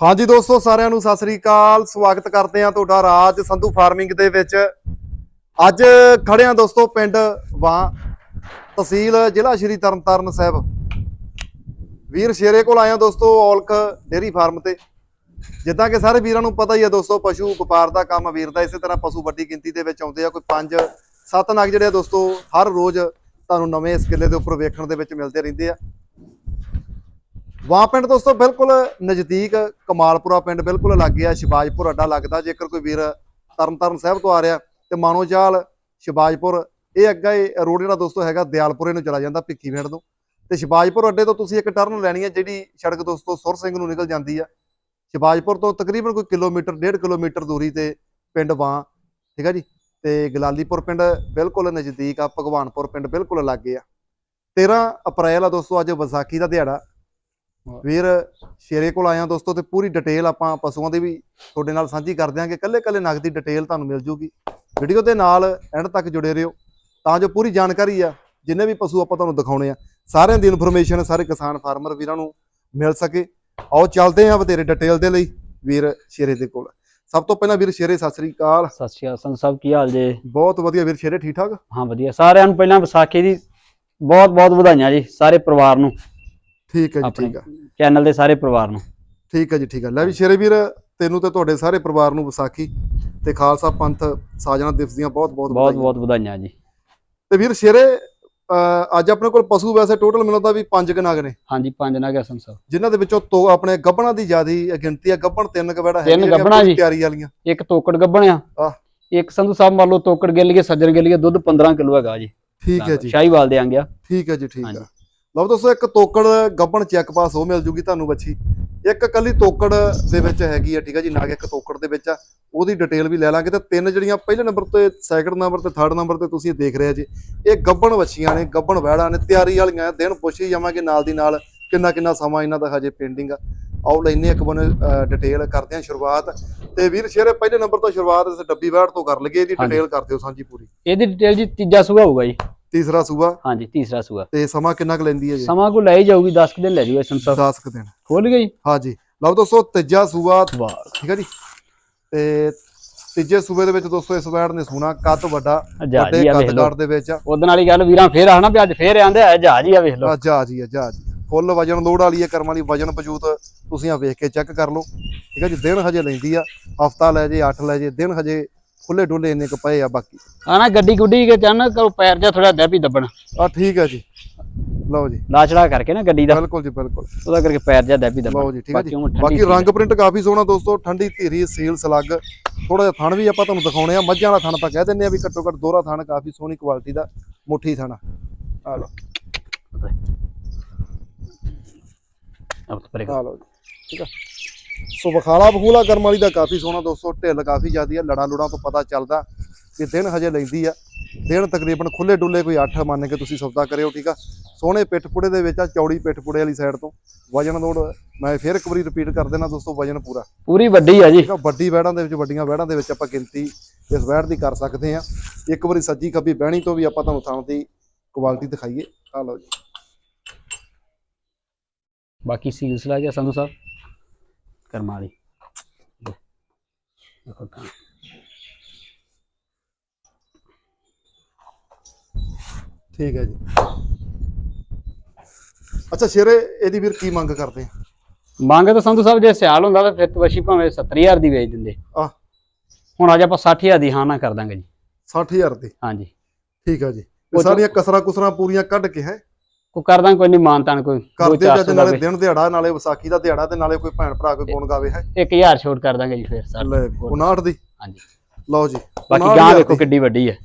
ਹਾਂਜੀ ਦੋਸਤੋ, ਸਾਰਿਆਂ ਨੂੰ ਸਤਿ ਸ੍ਰੀ ਅਕਾਲ। ਸਵਾਗਤ ਕਰਦੇ ਹਾਂ ਤੁਹਾਡਾ ਰਾਜ ਸੰਧੂ ਫਾਰਮਿੰਗ ਦੇ ਵਿੱਚ। ਅੱਜ ਖੜੇ ਹਾਂ ਦੋਸਤੋ, ਪਿੰਡ ਵਾਂ ਤਹਿਸੀਲ ਜ਼ਿਲ੍ਹਾ ਸ਼੍ਰੀ ਤਰਨਤਾਰਨ ਸਾਹਿਬ। ਵੀਰ ਸ਼ੇਰੇ ਕੋਲ ਆਇਆ ਦੋਸਤੋ, ਔਲਖ ਡੇਰੀ ਫਾਰਮ ਤੇ। ਜਿੱਦਾਂ ਕਿ ਸਾਰੇ ਵੀਰਾਂ ਨੂੰ ਪਤਾ ਹੀ ਹੈ ਦੋਸਤੋ, ਪਸ਼ੂ ਵਪਾਰ ਦਾ ਕੰਮ ਵੀਰ ਦਾ ਇਸੇ ਤਰ੍ਹਾਂ ਪਸ਼ੂ ਵੱਡੀ ਗਿਣਤੀ ਦੇ ਵਿੱਚ ਆਉਂਦੇ ਆ। ਕੋਈ 5 7 ਨਗ ਜਿਹੜੇ ਆ ਦੋਸਤੋ, ਹਰ ਰੋਜ਼ ਤੁਹਾਨੂੰ ਨਵੇਂ ਇਸ ਕਿੱਲੇ ਦੇ ਉੱਪਰ ਵੇਖਣ ਦੇ ਵਿੱਚ ਮਿਲਦੇ ਰਹਿੰਦੇ ਆ। ਵਾਂ ਪਿੰਡ ਦੋਸਤੋ, ਬਿਲਕੁਲ ਨਜ਼ਦੀਕ ਕਮਾਲਪੁਰਾ ਪਿੰਡ ਬਿਲਕੁਲ ਲਾਗੇ ਆ ਸ਼ਿਵਾਜਪੁਰ ਅੱਡਾ ਲੱਗਦਾ, ਜੇਕਰ ਕੋਈ ਵੀਰ ਤਰਨਤਾਰਨ ਸਾਹਿਬ ਤੋਂ ਆ ਰਿਹਾ, ਤੇ ਮਾਨੋਜਾਲ ਸ਼ਿਵਾਜਪੁਰ, ਇਹ ਅੱਗਾ ਇਹ ਰੋਡ ਜਿਹੜਾ ਦੋਸਤੋ ਹੈਗਾ, ਦਿਆਲਪੁਰੇ ਨੂੰ ਚਲਾ ਜਾਂਦਾ ਭਿੱਖੀ ਪਿੰਡ ਤੋਂ। ਤੇ ਸ਼ਿਵਾਜਪੁਰ ਅੱਡੇ ਤੋਂ ਤੁਸੀਂ ਇੱਕ ਟਰਨ ਲੈਣੀ ਹੈ, ਜਿਹੜੀ ਸੜਕ ਦੋਸਤੋ ਸੁਰ ਸਿੰਘ ਨੂੰ ਨਿਕਲ ਜਾਂਦੀ ਆ। ਸ਼ਿਵਾਜਪੁਰ ਤੋਂ ਤਕਰੀਬਨ ਕੋਈ ਕਿਲੋਮੀਟਰ, ਡੇਢ ਕਿਲੋਮੀਟਰ ਦੂਰੀ ਤੇ ਪਿੰਡ ਵਾਂ, ਠੀਕ ਆ ਜੀ? ਤੇ ਗਲਾਲੀਪੁਰ ਪਿੰਡ ਬਿਲਕੁਲ ਨਜ਼ਦੀਕ ਆ, ਭਗਵਾਨਪੁਰ ਪਿੰਡ ਬਿਲਕੁਲ ਲਾਗੇ ਆ 13 ਅਪ੍ਰੈਲ ਆ ਦੋਸਤੋ, ਅੱਜ ਵਿਸਾਖੀ ਦਾ ਦਿਹਾੜਾ। ਵੀਰ ਸ਼ੇਰੇ ਕੋਲ ਆਇਆ ਦੋਸਤੋ ਤੇ ਪੂਰੀ ਡਿਟੇਲ ਆਪਾਂ ਪਸ਼ੂਆਂ ਦੀ ਵੀ ਤੁਹਾਡੇ ਨਾਲ ਸਾਂਝੀ ਕਰ ਦਿਆਂਗੇ। ਕੱਲੇ ਕੱਲੇ ਨਗ ਦੀ ਡਿਟੇਲ ਤੁਹਾਨੂੰ ਮਿਲ ਜੂਗੀ। ਵੀਡੀਓ ਦੇ ਨਾਲ ਐਂਡ ਤੱਕ ਜੁੜੇ ਰਹੋ। ਤਾਂ ਜੋ ਪੂਰੀ ਜਾਣਕਾਰੀ ਆ ਜਿੰਨੇ ਵੀ ਪਸ਼ੂ ਆਪਾਂ ਤੁਹਾਨੂੰ ਦਿਖਾਉਣੇ ਆ ਸਾਰਿਆਂ ਦੀ ਇਨਫੋਰਮੇਸ਼ਨ ਸਾਰੇ ਕਿਸਾਨ ਫਾਰਮਰ ਵੀਰਾਂ ਨੂੰ ਮਿਲ ਸਕੇ। ਆਓ ਚੱਲਦੇ ਆਂ ਵਧੇਰੇ ਡਿਟੇਲ ਦੇ ਲਈ ਵੀਰ ਸ਼ੇਰੇ ਦੇ ਕੋਲ। ਸਭ ਤੋਂ ਪਹਿਲਾਂ ਵੀਰ ਸ਼ੇਰੇ ਸਤਿ ਸ੍ਰੀ ਅਕਾਲ। ਸਤਿ ਸ਼੍ਰੀ ਅਕਾਲ ਸੰਤ ਸਾਹਿਬ ਕੀ ਹਾਲ ਜੇ? ਬਹੁਤ ਵਧੀਆ ਵੀਰ ਸ਼ੇਰੇ ਠੀਕ ਠਾਕ? ਹਾਂ ਵਧੀਆ। ਸਾਰਿਆਂ ਨੂੰ ਪਹਿਲਾਂ ਵਿਸਾਖੀ ਦੀ ਬਹੁਤ ਬਹੁਤ ਵਧਾਈਆਂ ਜੀ ਸਾਰੇ ਪਰਿਵਾਰ ਨੂੰ। ਠੀਕ ਹੈ ਜੀ ਆਪਣੇ ਠੀਕ ਆ। ਚੈਨਲ ਦੇ ਸਾਰੇ ਪਰਿਵਾਰ ਨੂੰ। ਠੀਕ ਹੈ ਜੀ ਠੀਕ ਹੈ ਲੈ ਵੀ ਸ਼ੇਰੇ ਵੀਰ ਤੈਨੂੰ ਤੇ ਤੁਹਾਡੇ ਸਾਰੇ ਪਰਿਵਾਰ ਨੂੰ ਵਿਸਾਖੀ ਤੇ ਖਾਲਸਾ ਪੰਥ ਸਾਜਣਾ ਦਿਵਸ ਦੀਆਂ ਬਹੁਤ ਬਹੁਤ ਬਹੁਤ। ਬਹੁਤ ਵਧਾਈਆਂ ਜੀ। ਤੇ ਵੀਰ ਸ਼ੇਰੇ ਅਹ ਅੱਜ ਆਪਣੇ ਕੋਲ ਪਸ਼ੂ ਵੈਸੇ ਟੋਟਲ ਤਾਂ ਵੀ ਪੰਜ ਕੁ ਨਗ ਨੇ। ਹਾਂਜੀ ਪੰਜ ਨਾ ਗਿਆ ਸਾਹਿਬ ਜਿਨ੍ਹਾਂ ਦੇ ਵਿੱਚੋਂ ਦੋ ਆਪਣੇ ਗੱਬਣਾ ਦੀ ਜਿਆਦੀ ਗਿਣਤੀ ਆ। ਗੱਬਣ ਤਿੰਨ ਕੁ ਵੜਾ ਤਿੰਨ ਗੱਭਣਾਂ ਜੀ। ਤਿਆਰੀ ਵਾਲੀਆਂ। ਇੱਕ ਤੋਕੜ ਗੱਬਣ ਆ। ਆਹ। ਇੱਕ ਸੰਧੂ ਸਾਹਿਬ ਮੰਨ ਲਓ ਤੋਕੜ ਗਿੱਲ ਗਿਆ ਸੱਜਣ ਗਿੱਲ ਗਿਆ ਦੁੱਧ 15 ਕਿਲੋ ਹੈਗਾ ਜੀ। ਠੀਕ ਹੈ ਜੀ। ਸ਼ਾਹੀਵਾਲ ਦੇ ਆਂਗਿਆ ਠੀਕ ਹੈ ਜੀ ਠੀਕ ਹਾਂਜੀ। ਲਓ ਦੋਸਤੋ ਇੱਕ ਤੋਕੜ ਗੱਬਣ ਚੈੱਕ ਪਾਸ ਉਹ ਮਿਲ ਜੂਗੀ ਤੁਹਾਨੂੰ ਬੱਚੀ। ਇੱਕ ਕੱਲੀ ਤੋਕੜ ਦੇ ਵਿੱਚ ਹੈਗੀ ਆ ਠੀਕ ਹੈ ਜੀ ਨਾਗ ਇੱਕ ਤੋਕੜ ਦੇ ਵਿੱਚ ਆ। ਉਹਦੀ ਡਿਟੇਲ ਵੀ ਲੈ ਲਾਂਗੇ ਤੇ ਤਿੰਨ ਜਿਹੜੀਆਂ ਪਹਿਲੇ ਨੰਬਰ ਤੇ ਸੈਕੰਡ ਨੰਬਰ ਤੇ ਥਰਡ ਨੰਬਰ ਤੇ ਤੁਸੀਂ ਦੇਖ ਰਹੇ ਜੀ। ਇਹ ਗੱਬਣ ਵੱਛੀਆਂ ਨੇ ਗੱਬਣ ਵਹਿੜਾਂ ਨੇ ਤਿਆਰੀ ਵਾਲੀਆਂ ਆ, ਦਿਨ ਪੁੱਛੀ ਜਾਵਾਂਗੇ ਨਾਲ ਦੀ ਨਾਲ ਕਿੰਨਾ ਕਿੰਨਾ ਸਮਾਂ ਇਹਨਾਂ ਦਾ ਹਜੇ ਪੈਂਡਿੰਗ ਆ। ਆਓ ਲੈਨੇ ਇੱਕ ਬਨੇ ਡਿਟੇਲ ਕਰਦੇ ਹਾਂ ਸ਼ੁਰੂਆਤ। ਤੇ ਵੀਰ ਸ਼ੇਰੇ ਪਹਿਲੇ ਨੰਬਰ ਤੋਂ ਸ਼ੁਰੂਆਤ ਇਸ ਡੱਬੀ ਵਹਿੜ ਤੋਂ ਕਰ ਲਈਏ ਇਹਦੀ। ਡਿਟੇਲ ਕਰ ਦਿਓ ਸਾਂਝੀ ਪੂਰੀ। ਇਹਦੀ ਡਿਟੇਲ ਜੀ ਤੀਜਾ ਸੂਆ ਹੋਊਗਾ ਜੀ। ਤੀਸਰਾ ਸੂਆ? ਹਾਂਜੀ ਤੀਸਰਾ ਸੂਆ। ਤੇ ਸਮਾਂ ਕਿੰਨਾ ਕੁ ਲੈਂਦੀ ਹੈ ਜੀ? ਸਮਾਂ ਕੋ ਲੈ ਹੀ ਜਾਊਗੀ 10 ਕੁ ਦਿਨ ਲੈ ਜੂਗਾ ਸਾਹਿਬ 10 ਕੁ ਦਿਨ। ਖੋਲ ਗਈ? ਹਾਂਜੀ। ਲਓ ਦੋਸਤੋ ਤੀਜਾ ਸੂਆ। ਠੀਕ ਹੈ ਜੀ? ਤੇ ਤੀਜੇ ਸੂਬੇ ਦੇ ਵਿੱਚ ਦੋਸਤੋ ਇਸ ਵੈੜ ਨੇ ਸੋਨਾ ਕੱਦ ਵੱਡਾ ਵੱਡੇ ਹੀ ਆ ਵੇਖ ਕੱਦ ਲਓ। ਕਾਠ ਦੇ ਵਿੱਚ ਉਹਦੇ ਨਾਲ ਹੀ ਗੱਲ ਵੀਰਾਂ ਫੇਰ ਆਣਾ ਵੀ ਅੱਜ ਫੇਰ ਆਂਦੇ ਆ ਜਹਾਜ਼ ਹੀ ਆ ਵੇਖ ਲਓ। ਜਹਾਜ਼ ਹੀ ਆ ਜਹਾਜ਼। ਫੁੱਲ ਵਜਨ ਲੋਡ ਵਾਲੀ ਹੈ ਕਰਮ ਵਾਲੀ ਵਜਨ ਵਜੂਦ ਤੁਸੀਂ ਆ ਵੇਖ ਕੇ ਚੈੱਕ ਕਰ ਲਓ। ਠੀਕ ਹੈ ਜੀ? ਦਿਨ ਹਜੇ ਲੈਂਦੀ ਆ ਹਫਤਾ ਲੈ ਜੇ 8 ਲੈ ਜੇ ਦਿਨ ਹਜੇ ਖੁੱਲੇ ਡੁੱਲੇ ਇੰਨੇ ਕੁ ਪਏ ਆ ਬਾਕੀ। ਆਣਾ ਗੱਡੀ ਗੁੱਡੀ ਕੇ ਚੰਨ ਪੈਰ ਜਾ ਥੋੜਾ ਦੈਪੀ ਦੱਬਣ। ਆ ਠੀਕ ਹੈ ਜੀ। ਲਓ ਜੀ। ਲਾਚੜਾ ਕਰਕੇ ਨਾ ਗੱਡੀ ਦਾ। ਬਿਲਕੁਲ ਜੀ ਬਿਲਕੁਲ। ਉਹਦਾ ਕਰਕੇ ਪੈਰ ਜਾ ਦੈਪੀ ਦੱਬਣ। ਲਓ ਜੀ ਠੀਕ ਜੀ। ਬਾਕੀ। ਰੰਗ ਪ੍ਰਿੰਟ ਕਾਫੀ ਸੋਹਣਾ ਦੋਸਤੋ ਠੰਡੀ ਧੀਰੀ ਸੀਲ ਸਲੱਗ ਥੋੜਾ ਜਿਹਾ ਥਣ ਵੀ ਆਪਾਂ ਤੁਹਾਨੂੰ ਦਿਖਾਉਣੇ ਆ। ਮੱਝਾਂ ਵਾਲਾ ਥਣ ਆਪਾਂ ਕਹਿ ਦਿੰਨੇ ਆ ਵੀ ਘੱਟੋ ਘੱਟ ਦੋਹਰਾ ਥਣ ਕਾਫੀ ਸੋਹਣੀ ਕੁਆਲਿਟੀ ਦਾ ਮੁੱਠੀ ਥਣ ਆ। ਆ ਲਓ। ਆ ਲਓ ਜੀ। ਠੀਕ ਆ। ਸੋ ਬਖਾਲਾ ਬਖੂਲਾ ਕਰਮ ਵਾਲੀ ਦਾ ਕਾਫੀ ਸੋਹਣਾ ਦੋਸਤੋ ਢਿੱਲ ਕਾਫੀ ਜ਼ਿਆਦੀ ਆ ਲੜਾ ਲੁੜਾ ਤੋਂ ਪਤਾ ਚੱਲਦਾ ਕਿ ਦਿਨ ਹਜੇ ਲੈਂਦੀ ਆ। ਦਿਨ ਤਕਰੀਬਨ ਖੁੱਲੇ ਡੁੱਲੇ ਕੋਈ 8 ਮੰਨ ਕੇ ਤੁਸੀਂ ਸੌਦਾ ਕਰਿਓ ਠੀਕ ਆ? ਸੋਹਣੇ ਪਿੱਠ ਪੁੜੇ ਦੇ ਵਿੱਚ ਆ ਚੌੜੀ ਪਿੱਠ ਪੁੜੇ ਵਾਲੀ ਸਾਈਡ ਤੋਂ। ਵਜਨ ਲੋਡ ਮੈਂ ਫਿਰ ਇੱਕ ਵਾਰੀ ਰਿਪੀਟ ਕਰ ਦੇਣਾ ਦੋਸਤੋ ਵਜਨ ਪੂਰਾ। ਪੂਰੀ ਵੱਡੀ ਆ ਜੀ। ਠੀਕ ਆ ਵੱਡੀ ਵੈੜਾਂ ਦੇ ਵਿੱਚ ਵੱਡੀਆਂ ਵੈੜਾਂ ਦੇ ਵਿੱਚ ਆਪਾਂ ਗਿਣਤੀ ਇਸ ਵੈੜ ਦੀ ਕਰ ਸਕਦੇ ਆ। ਇੱਕ ਵਾਰੀ ਸੱਜੀ ਖੱਬੀ ਬਹਿਣੀ ਤੋਂ ਵੀ ਆਪਾਂ ਤੁਹਾਨੂੰ ਥਾਂ ਦੀ ਕੁਆਲਿਟੀ ਦਿਖਾਈਏ। ਆ ਲਓ ਜੀ। ਬਾਕੀ ਸਿਲਸਿਲਾ ਜਾਂ ਸੰਧੂ ਸਾਹਿਬ। ਕਰਮਾ ਵਾਲੀ। ਦੇਖੋ ਤਾਂ। ਠੀਕ ਹੈ ਜੀ। ਅੱਛਾ ਸ਼ੇਰੇ ਇਹਦੀ ਵੀਰ ਕੀ ਮੰਗ ਕਰਦੇ ਆ? ਮੰਗ ਤਾਂ ਸੰਧੂ ਸਾਹਿਬ ਜੇ ਸਿਆਲ ਹੁੰਦਾ ਤਾਂ ਫਿਰ ਤਵਸ਼ੀ ਭਾਵੇਂ 70000 ਦੀ ਵੇਚ ਦਿੰਦੇ। ਆਹ। ਹੁਣ ਅੱਜ ਆਪਾਂ 60000 ਦੀ ਹਾਂ ਨਾ ਕਰ ਦਾਂਗੇ ਜੀ। 60000 ਦੀ। ਹਾਂਜੀ। ਠੀਕ ਹੈ ਜੀ। ਇਹ ਸਾਰੀਆਂ ਕਸਰਾਂ ਕੁਸਰਾਂ ਪੂਰੀਆਂ ਕੱਢ ਕੇ ਹੈ। ਕੋ ਕਰ ਦਾਂਗੇ ਕੋਈ ਨਹੀਂ ਮਾਨਤਾਨ ਕੋਈ ਕਰਦੇ ਸੌ ਨਾਲੇ ਦਿਨ ਦਿਹਾੜਾ ਨਾਲੇ ਵਿਸਾਖੀ ਦਾ ਦਿਹਾੜਾ ਤੇ ਨਾਲੇ ਕੋਈ ਭੈਣ ਭਰਾ ਕੋਈ ਗੁਣ ਗਾਵੇ ਹੈ? 1000 ਛੋਟ ਕਰ ਦਾਂਗੇ ਜੀ ਫਿਰ ਸਰ ਲੈ ਵੀ 59 ਦੀ? ਹਾਂਜੀ। ਲਓ ਜੀ ਬਾਕੀ 59 ਗਾਂ ਹਜ਼ਾਰ ਵੇਖੋ ਦੀ। ਕਿੱਡੀ ਵੱਡੀ ਹੈ।